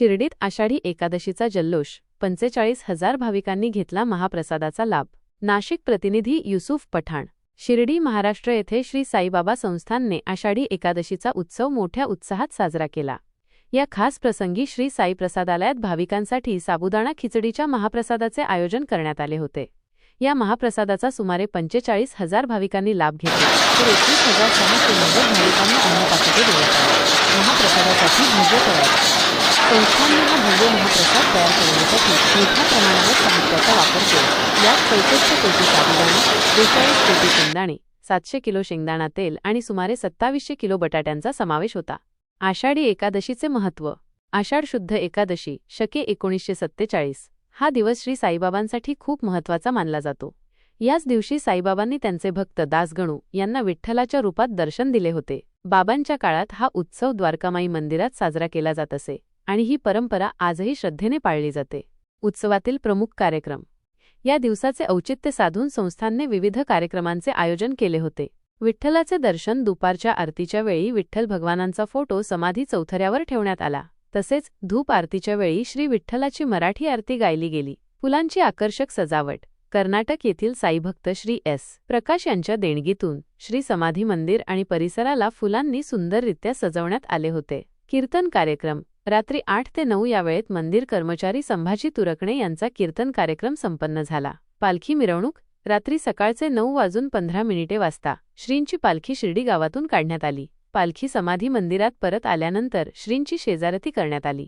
शिर्डीत आषाढी एकादशीचा जल्लोष पंचेचाळीस हजार भाविकांनी घेतला महाप्रसादाचा लाभ. नाशिक प्रतिनिधी युसुफ पठाण. शिर्डी महाराष्ट्र येथे श्री साईबाबा संस्थानने आषाढी एकादशीचा उत्सव मोठ्या उत्साहात साजरा केला. या खास प्रसंगी श्री साई प्रसादालयात भाविकांसाठी साबुदाणा खिचडीच्या महाप्रसादाचे आयोजन करण्यात आले होते. या महाप्रसादाचा सुमारे पंचेचाळीस हजार भाविकांनी लाभ घेतला. तर एकवीस हजार सहाशे नव्वद भाविकांनी अन्नपाकिटे देण्यात आले. महाप्रसादासाठी भव्य तयारी. संस्थांनी हा भव्य महाप्रसाद तयार करण्यासाठी मोठ्या प्रमाणावर साहित्याचा वापर केला. यात चौसष्ट कोटी साबुदाणे बेचाळीस कोटी शेंगदाणे सातशे किलो शेंगदाणा तेल आणि सुमारे सत्तावीसशे किलो बटाट्यांचा समावेश होता. आषाढी एकादशीचे महत्त्व. आषाढ शुद्ध एकादशी शके एकोणीसशे सत्तेचाळीस हा दिवस श्री साईबाबांसाठी खूप महत्त्वाचा मानला जातो. याच दिवशी साईबाबांनी त्यांचे भक्त दासगणू यांना विठ्ठलाच्या रूपात दर्शन दिले होते. बाबांच्या काळात हा उत्सव द्वारकामाई मंदिरात साजरा केला जात असे. आणि ही परंपरा आजही श्रद्धेने पाळली जाते. उत्सवातील प्रमुख कार्यक्रम. या दिवसाचे औचित्य साधून संस्थांनी विविध कार्यक्रमांचे आयोजन केले होते. विठ्ठलाचे दर्शन दुपारच्या आरतीच्या वेळी विठ्ठल भगवानांचा फोटो समाधी चौथऱ्यावर ठेवण्यात आला. तसेच धूप आरतीच्या वेळी श्री विठ्ठलाची मराठी आरती गायली गेली. फुलांची आकर्षक सजावट. कर्नाटक येथील साईभक्त श्री एस. प्रकाश यांच्या देणगीतून श्री समाधी मंदिर आणि परिसराला फुलांनी सुंदररित्या सजवण्यात आले होते. कीर्तन कार्यक्रम. रात्री आठ ते नऊ या वेळेत मंदिर कर्मचारी संभाजी तुरकणे यांचा कीर्तन कार्यक्रम संपन्न झाला. पालखी मिरवणूक रात्री सकाळचे नऊ वाजून पंधरा मिनिटे वाजता श्रींची पालखी शिर्डी गावातून काढण्यात आली. पालखी समाधी मंदिरात परत आल्यानंतर श्रींची शेजारती करण्यात आली.